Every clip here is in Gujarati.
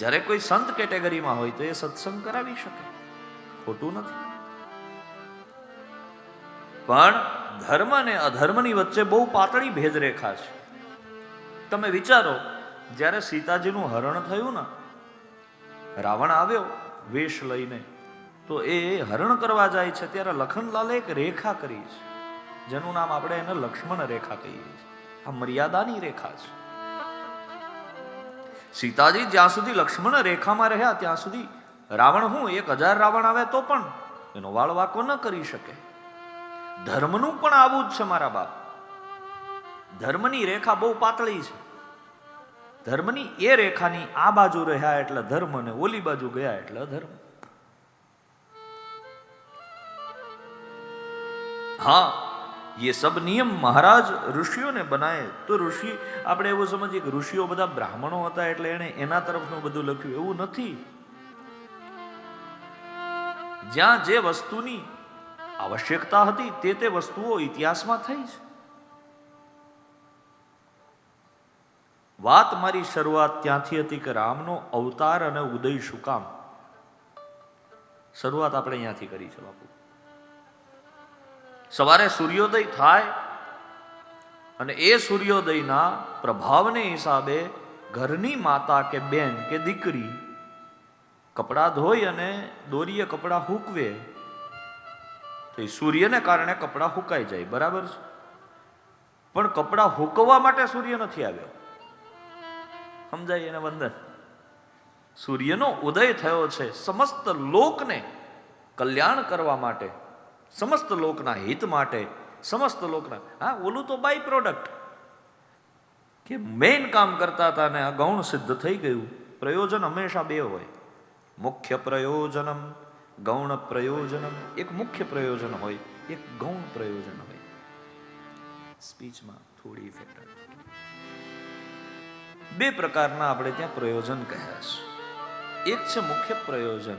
જ્યારે કોઈ સંત કેટેગરીમાં હોય તો એ સત્સંગ કરાવી શકે. ખોટું નથી. પણ ધર્મ અને અધર્મની વચ્ચે બહુ પાતળી ભેદરેખા છે. તમે વિચારો, જ્યારે સીતાજીનું હરણ થયું ને, રાવણ આવ્યો વેશ લઈને, તો એ હરણ કરવા જાય છે ત્યારે લખનલાલે એક રેખા કરી છે. જેનું નામ આપણે એને લક્ષ્મણ રેખા કહીએ છીએ. આ મર્યાદાની રેખા છે. સીતાજી જ્યાં સુધી લક્ષ્મણ રેખામાં રહ્યા, ત્યાં સુધી રાવણ હું, એક હજાર રાવણ આવે તો પણ એનો વાળ વાકો ન કરી શકે. ધર્મનું પણ આવું જ છે મારા બાપ. ધર્મની રેખા બહુ પાતળી છે. ધર્મની એ રેખાની આ બાજુ રહ્યા એટલે ધર્મ અને ઓલી બાજુ ગયા એટલે ધર્મ. हाँ ये सब नियम महाराज ઋષિઓ ને બનાય તો ઋષિ આપણે એવું સમજીએ કે ઋષિઓ બધા બ્રાહ્મણો હતા એટલે એણે એના તરફનું બધું લખ્યું એવું નથી જ્યાં જે વસ્તુની આવશ્યકતા હતી તે તે વસ્તુઓ ઇતિહાસમાં થઈ છે વાત મારી શરૂઆત ત્યાંથી હતી કે રામનો અવતાર અને ઉદય શું કામ શરૂઆત આપણે અહીંયાથી કરી છે બાપુ સવારે સૂર્યોદય થાય અને એ સૂર્યોદયના પ્રભાવને હિસાબે ઘરની માતા કે બેન કે દીકરી કપડાં ધોઈ અને દોરીએ કપડાં હૂકવે. તો એ સૂર્યને કારણે કપડાં હુકાઈ જાય, બરાબર છે? પણ કપડાં હુકવવા માટે સૂર્ય નથી આવ્યો. સમજાય એને વંદન? સૂર્યનો ઉદય થયો છે સમસ્ત લોકને કલ્યાણ કરવા માટે. સમસ્ત લોકના હિત માટે, સમસ્ત લોકના, હા, ઓલું તો બાય પ્રોડક્ટ કે મેઇન કામ કરતા હતા ને અગૌણ સિદ્ધ થઈ ગયું. પ્રયોજન હંમેશા બે હોય. મુખ્ય પ્રયોજનમ, ગૌણ પ્રયોજનમ, એક મુખ્ય પ્રયોજન હોય, એક ગૌણ પ્રયોજન હોય. સ્પીચમાં થોડી ઇફેક્ટ બે પ્રકારના આપણે ત્યાં પ્રયોજન કહ્યા છે. એક છે મુખ્ય પ્રયોજન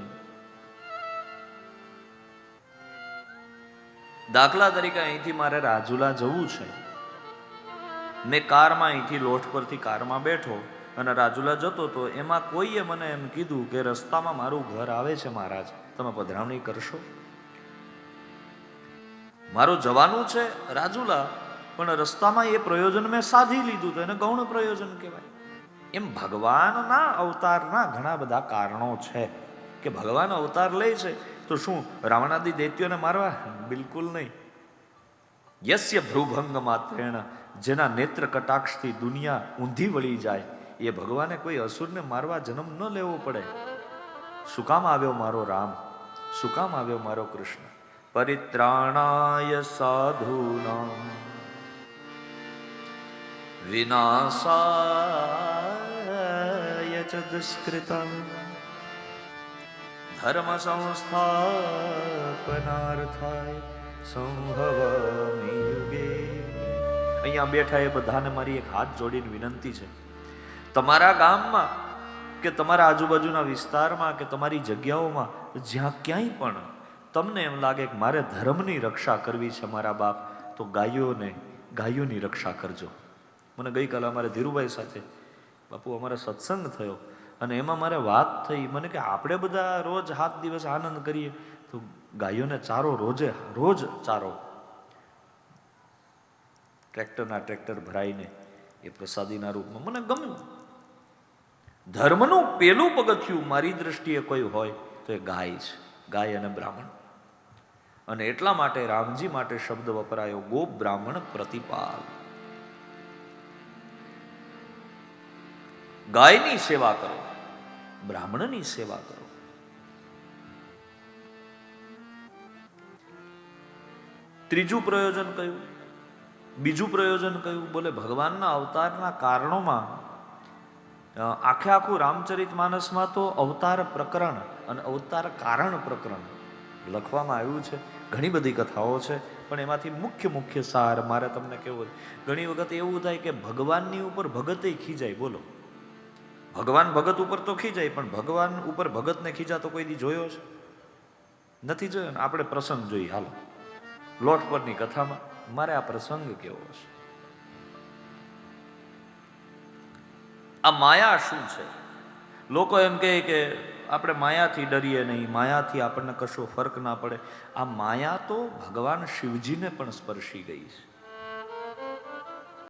દાખલા તરીકે અહીંથી મારે રાજુલા જવું છે. મેં કારમાં અહીંથી લોઠ પરથી કારમાં બેઠો અને રાજુલા જતો તો એમાં કોઈએ મને એમ કીધું કે રસ્તામાં મારું ઘર આવે છે મહારાજ, તમે પધરાવણી કરશો? મારું જવાનું છે રાજુલા, પણ રસ્તામાં એ પ્રયોજન મેં સાધી લીધું તો એને ગૌણ પ્રયોજન કહેવાય. એમ ભગવાનના અવતારના ઘણા બધા કારણો છે કે ભગવાન અવતાર લે છે તો શું રાવણાદી દૈત્યોને મારવા? બિલકુલ નહીં. યસ્ય ભ્રુભંગ માત્રેણ, જેના નેત્ર કટાક્ષથી દુનિયા ઊંધી વળી જાય, એ ભગવાને કોઈ અસુરને મારવા જન્મ ન લેવો પડે. શું કામ આવ્યો મારો રામ? શું કામ આવ્યો મારો કૃષ્ણ? પરિત્રાણાય સાધુના વિનાશાય ચ દુષ્કૃતમ. ધર્મ સંસ્થાપનાર્થાય સંભવામી યુગે. અહીંયા બેઠા એ બધાને મારી એક હાથ જોડીને વિનંતી છે. તમારા ગામમાં કે તમારા આજુબાજુના વિસ્તારમાં કે તમારી જગ્યાઓમાં જ્યાં ક્યાંય પણ તમને એમ લાગે કે મારે ધર્મની રક્ષા કરવી છે મારા બાપ, તો ગાયોને, ગાયોની રક્ષા કરજો. મને ગઈકાલે અમારે ધીરુભાઈ સાથે બાપુ અમારે સત્સંગ થયો. અને એમાં મારે વાત થઈ. મને કે આપણે બધા રોજ સાત દિવસ આનંદ કરીએ. તો ગાયોને ચારો રોજે, રોજ ચારો. ટ્રેક્ટરના ટ્રેક્ટર ભરાઈને એ પ્રસાદીના રૂપમાં. મને ગમ્યું. ધર્મનું પેલું પગથિયું મારી દ્રષ્ટિએ કોઈ હોય તો એ ગાય છે. ગાય અને બ્રાહ્મણ. અને એટલા માટે રામજી માટે શબ્દ વપરાયો, ગો બ્રાહ્મણ પ્રતિપાલ. ગાયની સેવા કરો. બ્રાહ્મણની સેવા કરો. ત્રીજું પ્રયોજન કયું? બીજું પ્રયોજન કયું? બોલે, ભગવાનના અવતારના કારણોમાં આખે આખું રામચરિત માનસમાં તો અવતાર પ્રકરણ અને અવતાર કારણ પ્રકરણ લખવામાં આવ્યું છે. ઘણી બધી કથાઓ છે, પણ એમાંથી મુખ્ય મુખ્ય સાર મારે તમને કેવું ઘણી વખત એવું થાય કે ભગવાનની ઉપર ભગતે ખીજાય, બોલો. ભગવાન ભગત ઉપર તો ખીજાય, પણ ભગવાન ઉપર ભગતને ખીજાતો કોઈ દી જોયો છે? નથી જોયો ને? આપણે પ્રસંગ જોઈએ, હાલો. લોટ પરની કથામાં, મારે આ પ્રસંગ કેવો છે? આ માયા શું છે? લોકો એમ કહે કે આપણે માયાથી ડરીએ નહીં, માયાથી આપણને કશો ફરક ના પડે. આ માયા તો ભગવાન શિવજીને પણ સ્પર્શી ગઈ છે.